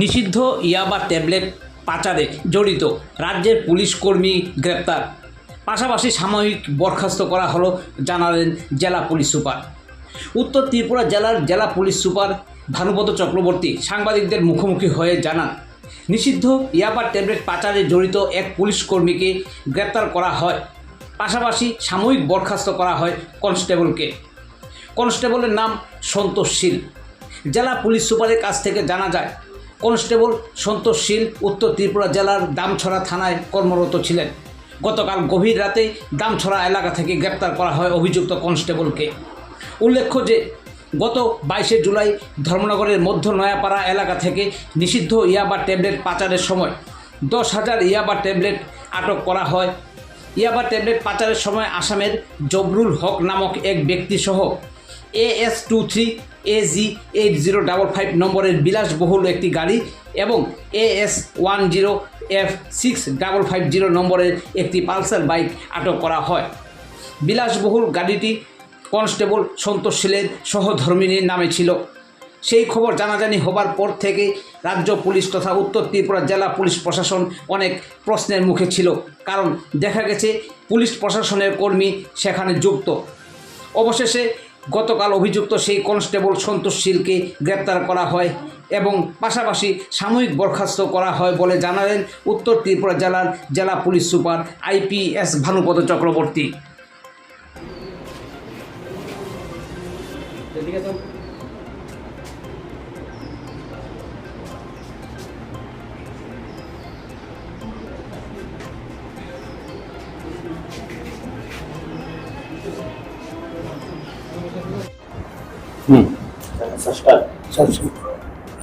নিষিদ্ধ ইয়াবা ট্যাবলেট পাচারে জড়িত রাজ্যের পুলিশ কর্মী গ্রেপ্তার। পাশাপাশি সাময়িক বরখাস্ত করা হলো জানালেন জেলা পুলিশ সুপার। উত্তর ত্রিপুরা জেলার জেলা পুলিশ সুপার ভানুপত চক্রবর্তী সাংবাদিকদের মুখোমুখি হয়ে জানান, নিষিদ্ধ ইয়াবা ট্যাবলেট পাচারে জড়িত এক পুলিশ কর্মীকে গ্রেপ্তার করা হয়। পাশাপাশি সাময়িক বরখাস্ত করা হয় কনস্টেবলকে। কনস্টেবলের নাম সন্তোষ শীল। জেলা পুলিশ সুপারের কাছ থেকে জানা যায় কনস্টেবল সন্তোষ শীল, উত্তর ত্রিপুরা জেলার দামছড়া থানায় কর্মরত ছিলেন। গতকাল গভীর রাতে দামছড়া এলাকা থেকে গ্রেপ্তার করা হয় অভিযুক্ত কনস্টেবলকে। উল্লেখ্য যে, গত বাইশে জুলাই ধর্মনগরের মধ্য নয়াপাড়া এলাকা থেকে নিষিদ্ধ ইয়াবা ট্যাবলেট পাচারের সময় দশ হাজার ইয়াবা ট্যাবলেট আটক করা হয়। ইয়াবা ট্যাবলেট পাচারের সময় আসামের জবরুল হক নামক এক ব্যক্তিসহ AS two three A G eight zero double five নম্বরের বিলাসবহুল একটি গাড়ি এবং AS one zero F six double five zero নম্বরের একটি পালসার বাইক আটক করা হয়। বিলাসবহুল গাড়িটি কনস্টেবল সন্তোষ শীলের সহধর্মিনীর নামে ছিল। সেই খবর জানাজানি হবার পর থেকে রাজ্য পুলিশ তথা উত্তর ত্রিপুরা জেলা পুলিশ প্রশাসন অনেক প্রশ্নের মুখে ছিল, কারণ দেখা গেছে পুলিশ প্রশাসনের কর্মী সেখানে যুক্ত। অবশেষে গতকাল অভিযুক্ত সেই কনস্টেবল সন্তোষ শীলকে গ্রেপ্তার করা হয় এবং পাশাপাশি সাময়িক বরখাস্ত করা হয় বলে জানালেন উত্তর ত্রিপুরা জেলার জেলা police super IPS Bhanupada Chakraborty.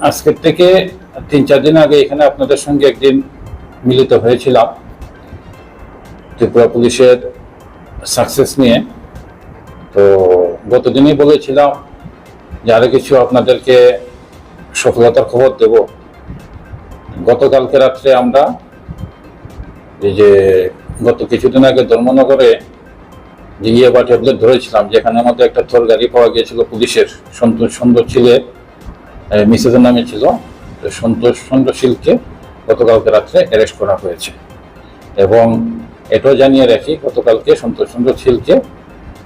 আজকের থেকে তিন চার দিন আগে এখানে আপনাদের সঙ্গে একদিন মিলিত হয়েছিলাম। ত্রিপুরা পুলিশের সাকসেস নিয়ে। তো গতদিনই বলেছিলাম যে আরও কিছু আপনাদেরকে সফলতার খবর দেব। গতকালকে রাত্রে আমরা এই যে গত কিছুদিন আগে ধর্মনগরে যে ইয়ে বা ট্যাবলেট ধরেছিলাম যেখানে আমাদের একটা থর গাড়ি পাওয়া গিয়েছিল পুলিশের সন্তোষ সুন্দর ছিলে মিসেসের নামে ছিল তো সন্তোষ সুন্দর শিলকে গতকালকে রাত্রে অ্যারেস্ট করা হয়েছে। এবং এটাও জানিয়ে রাখি গতকালকে সন্তোষ সুন্দর শিলকে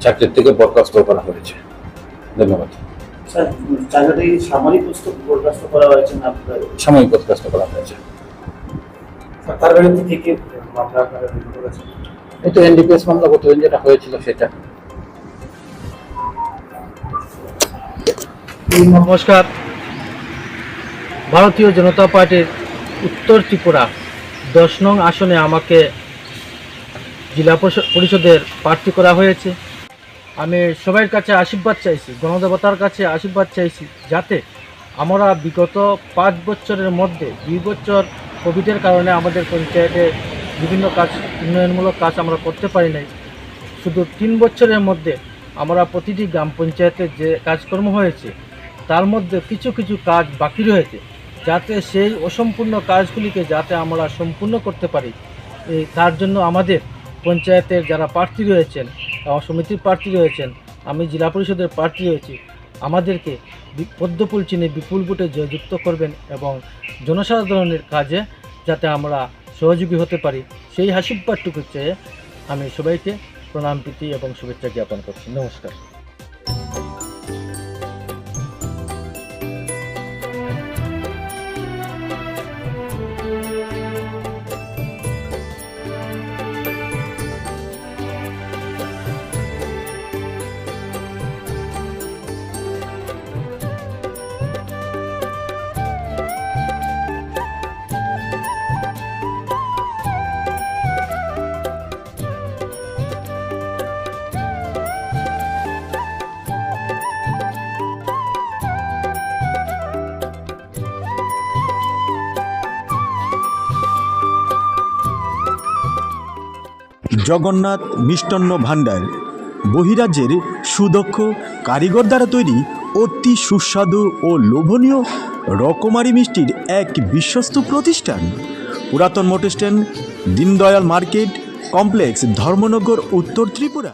চাকরির থেকে বরখাস্ত করা হয়েছে। ধন্যবাদ। প্রস্তুত বরখাস্ত করা হয়েছে না সাময়িক বরখাস্ত করা হয়েছে। তার বিরুদ্ধে কি কি মামলা আপনারা এই তো এনডিপিএস মামলা গতদিন যেটা হয়েছিল সেটা। নমস্কার। ভারতীয় জনতা পার্টির উত্তর ত্রিপুরা দশ নং আসনে আমাকে জেলা পরিষ- পরিষদের প্রার্থী করা হয়েছে। আমি সবার কাছে আশীর্বাদ চাইছি গণদেবতার কাছে আশীর্বাদ চাইছি, যাতে আমরা বিগত পাঁচ বছরের মধ্যে, দুই বছর কোভিডের কারণে আমাদের পঞ্চায়েতে বিভিন্ন কাজ, উন্নয়নমূলক কাজ আমরা করতে পারি নাই। শুধু তিন বছরের মধ্যে আমরা প্রতিটি গ্রাম পঞ্চায়েতে যে কাজকর্ম হয়েছে, তার মধ্যে কিছু কিছু কাজ বাকি রয়েছে, যাতে সেই অসম্পূর্ণ কাজগুলিকে যাতে আমরা সম্পূর্ণ করতে পারি। এই তার জন্য আমাদের পঞ্চায়েতের যারা প্রার্থী রয়েছেন সমিতির প্রার্থী রয়েছেন, আমি জেলা পরিষদের প্রার্থী রয়েছি, আমাদেরকে পদ্মফুল চিনে বিপুল ভোটে জয়যুক্ত করবেন এবং জনসাধারণের কাজে যাতে আমরা সহযোগী হতে পারি, সেই হাসিব্বারটুকু চেয়ে আমি সবাইকে প্রণাম, প্রীতি এবং শুভেচ্ছা জ্ঞাপন করছি। নমস্কার। জগন্নাথ মিষ্টান্ন ভাণ্ডার। বহিরাজ্যের সুদক্ষ কারিগর দ্বারা তৈরি অতি সুস্বাদু ও লোভনীয় রকমারি মিষ্টির এক বিশ্বস্ত প্রতিষ্ঠান। পুরাতন motor stand Dindayal market, complex Dharmanagar, উত্তর ত্রিপুরা।